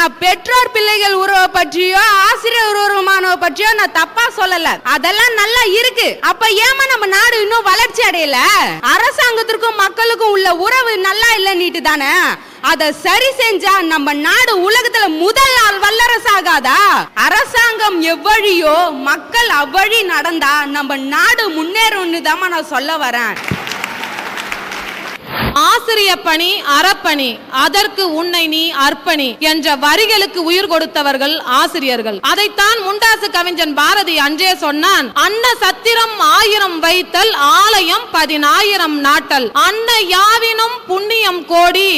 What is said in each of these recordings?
நான் பெற்றோர் பிள்ளைகள் உறவை பற்றியோ ஆசிரியர் உருவமானவை பற்றியோ நான் தப்பா சொல்லல. அதெல்லாம் நல்லா இருக்கு. அப்ப ஏமா நம்ம நாடு இன்னும் வளர்ச்சி அடையல? அரசாங்கத்திற்கும் மக்களுக்கும் உள்ள உறவு நல்லா இல்லைன்னுட்டு தானே? அத சரி செஞ்சா நம்ம நாடு உலகத்துல முதல் நாள் வல்லரசாகாதா? அரசாங்கம் எவ்வழியோ மக்கள் அவ்வழி நடந்தா நம்ம நாடு முன்னேறும்னு தான் நான் சொல்ல வரேன். ஆசிரிய பணி அறப்பணி அதற்கு உன்னை நீ அர்ப்பணி என்ற வரிகளுக்கு உயிர் கொடுத்தவர்கள் ஆசிரியர்கள். அதைத்தான் முண்டாசு கவிஞன் பாரதி அன்றே சொன்னான். அன்ன சத்திரம் ஆயிரம் வைத்தல் ஆலயம் பதினாயிரம் நாட்டல். அன்ன யாவினும் புண்ணியம் கோடி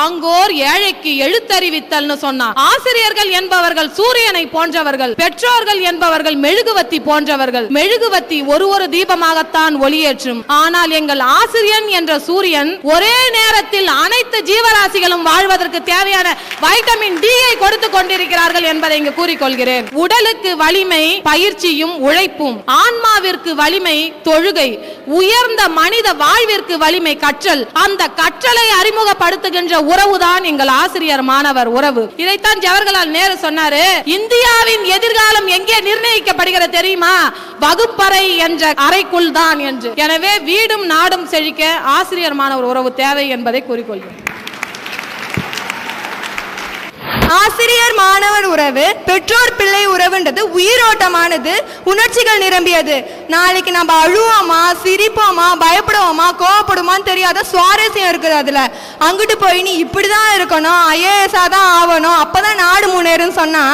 ஆங்கோர் ஏழைக்கு எழுத்தறிவித்தல்னு சொன்னான். ஆசிரியர்கள் என்பவர்கள் சூரியனை போன்றவர்கள் பெற்றோர்கள் என்பவர்கள் மெழுகுவத்தி போன்றவர்கள். மெழுகுவத்தி ஒரு ஒரு தீபமாகத்தான் ஒளியேற்றும். ஆனால் எங்கள் ஆசிரியன் என்ற சூரியன் ஒரு ஒரே நேரத்தில் அனைத்து ஜீவராசிகளும் வாழ்வதற்கு தேவையான வைட்டமின் டி ஐ கொடுத்து கொண்டிருக்கிறார்கள் என்பதை இங்கு கூறிக்கொள்கிறேன். உடலுக்கு வலிமை பயிற்சியும் உழைப்பும் ஆன்மாவிற்கு வலிமை தொழுகை உயர்ந்த மனித வாழ்விற்கு வலிமை கற்றல். அந்த கற்றலை அறிமுகப்படுத்துகின்ற உறவுதான் எங்கள் ஆசிரியர் மாணவர் உறவு. இதைத்தான் ஜவஹர்லால் நேரு சொன்னாரு இந்தியாவின் எதிர்காலம் எங்கே நிர்ணயிக்கப்படுகிறது தெரியுமா? வகுப்பறை என்ற அறைக்குள் தான் என்று. எனவே வீடும் நாடும் செழிக்க ஆசிரியர் மாணவர் உறவு தேவை என்பதை கூறிக்கொள்கிறேன். ஆசிரியர் மாணவர் உறவு பெற்றோர் பிள்ளை உறவுன்றது உயிரோட்டமானது உணர்ச்சிகள் நிரம்பியது. நாளைக்கு நம்ம அழுவோமா சிரிப்போமா பயப்படுவோமா கோவப்படுமான்னு தெரியாத சுவாரஸ்யம் இருக்குது அதுல. அங்கிட்டு போய் நீ இப்படிதான் இருக்கணும் ஐஏஎஸ்ஆ தான் ஆகணும் அப்பதான் நாடு முன்னேறும் சொன்னா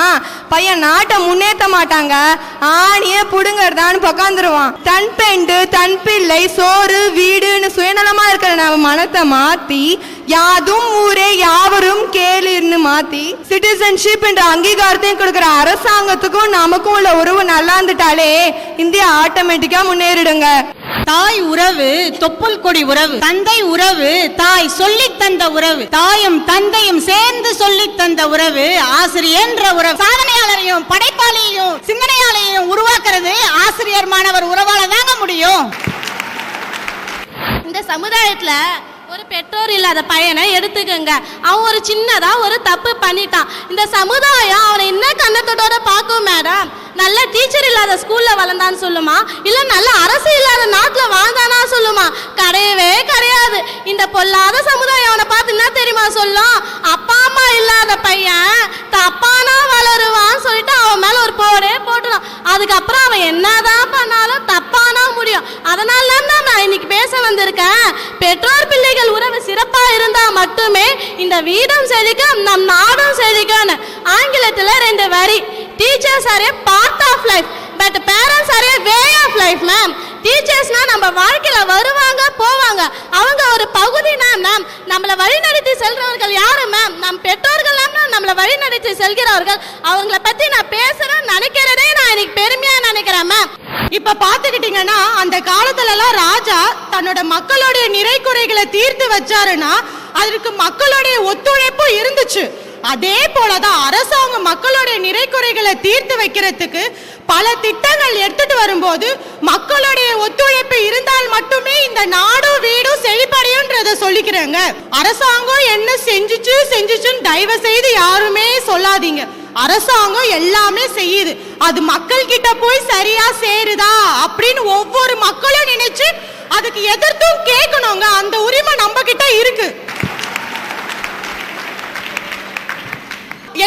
பையன் நாட்டை முன்னேற்ற மாட்டாங்க. ஆணியே புடுங்கறதான்னு உக்காந்துருவான். தன் பெண்டு தன் பிள்ளை சோறு வீடு சுயநலமா இருக்கிற நம்ம மனத்தை மாத்தி யாதும் ஊரே யாவரும் கேளுன்னு மாத்தி சிட்டிசன்ஷிப் என்ற அங்கீகாரத்தையும் கொடுக்கிற அரசாங்கத்துக்கும் நமக்கும் உள்ள உறவு நல்லா இருந்துட்டாலே இந்தியா ஆட்டோமேட்டிக்கா முன்னேறிடுங்க. தாய் உறவு தொப்புள் கொடி உறவு. தந்தை உறவு தாய் சொல்லி தந்த உறவு. தாயும் தந்தையும் சேர்ந்து சொல்லி தந்த உறவு. ஆசிரியன்ற உறவு. சாதனையாளரையும் படைப்பாளியையும் சிந்தனையாளையும் உருவாக்குறது ஆசிரியர் மாணவர் உறவால தாங்க முடியும். இந்த சமுதாயத்துல ஒரு பெற்றோர் இல்லாத பையனை எடுத்துக்கோங்க. அவன் ஒரு சின்னதாக ஒரு தப்பு பண்ணிட்டான். இந்த சமுதாயம் அவனை என்ன கண்ணத்தோட பார்க்கும் மேடம் நல்ல டீச்சர் இல்லாத ஸ்கூல்ல வளர்ந்தான்னு சொல்லுமா? இல்லை நல்ல அரசு இல்லாத நாட்டில் வாழ்ந்தானா சொல்லுமா? கிடையவே கிடையாது. இந்த பொல்லாத சமுதாயம் அவனை பார்த்து என்ன தெரியுமா சொல்லும்? அப்பா அம்மா இல்லாத பையன் தப்பானா வளருவான்னு சொல்லிட்டு அவன் மேல ஒரு போரே போட்டுடும். அதுக்கப்புறம் அவன் என்னதான் பண்ணாலும் தப்பானா முடியும். அதனால தான் நான் இன்னைக்கு பேச வந்திருக்கேன் பெற்றோர் பிள்ளைகள் உறவு சிறப்பா இருந்தா மட்டுமே இந்த வீடும் செழிக்கும் நம் நாடும் செழிக்கும்னு. ஆங்கிலத்துல ரெண்டு வரி. Teachers are a part of life but parents are a way of life ma'am டீச்சர்ஸ்னா நம்ம வாழ்க்கையில வருவாங்க போவாங்க. அவங்க ஒரு பகுதினா மேம் நம்மளை வழிநடத்தி செல்றவர்கள் யாரு மேம் நம் பெற்றோர்கள் நம்மளை வழிநடத்தி செல்கிறவர்கள். அவங்கள பத்தி நான் பேசுறேன் இப்ப பாத்துக்கிட்டீங்கன்னா அந்த காலத்துல எல்லாம் ராஜா தன்னோட மக்களுடைய நிறை குறைகளை தீர்த்து வச்சாருன்னா அதற்கு மக்களுடைய ஒத்துழைப்பு இருந்துச்சு. அதே போலதான் அரசாங்கம் மக்களுடைய நிறை குறைகளை தீர்த்து வைக்கிறதுக்கு பல திட்டங்கள் எடுத்துட்டு வரும்போது மக்களுடைய ஒத்துழைப்பு இருந்தால் மட்டுமே இந்த நாடும் வீடும் செழிப்படையும்ன்றத சொல்லிக்கிறேங்க. அரசாங்கம் என்ன செஞ்சுச்சு செஞ்சுச்சுன்னு தயவு செய்து யாருமே சொல்லாதீங்க. அரசாங்கம் எல்லாமே செய்யுது. அது மக்கள் கிட்ட போய் சரியா சேருதா அப்படின்னு ஒவ்வொரு மக்களும் நினைச்சு அதுக்கு எதிர்த்தும் கேட்கணுங்க. அந்த உரிமை நம்ம கிட்ட இருக்கு.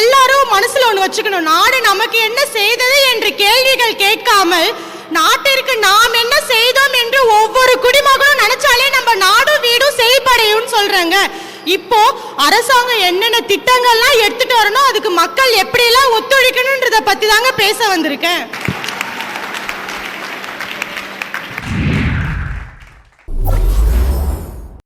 எல்லாரும் மனசுல ஒண்ணு வச்சுக்கணும். நாடு நமக்கு என்ன செய்தது என்று கேள்விகள் கேட்காமல் நாட்டிற்கு நாம் என்ன செய்தோம் என்று ஒவ்வொரு குடிமகனும் நினைச்சா நம்ம நாடும் வீடும் செழிப்படையும் சொல்றாங்க இப்போ அரசாங்கம் என்னென்ன திட்டங்கள்லாம் எடுத்துட்டு வரணும் அதுக்கு மக்கள் எப்படியெல்லாம் ஒத்துழைக்கணுன்றத பத்தி தாங்க பேச வந்திருக்கேன்.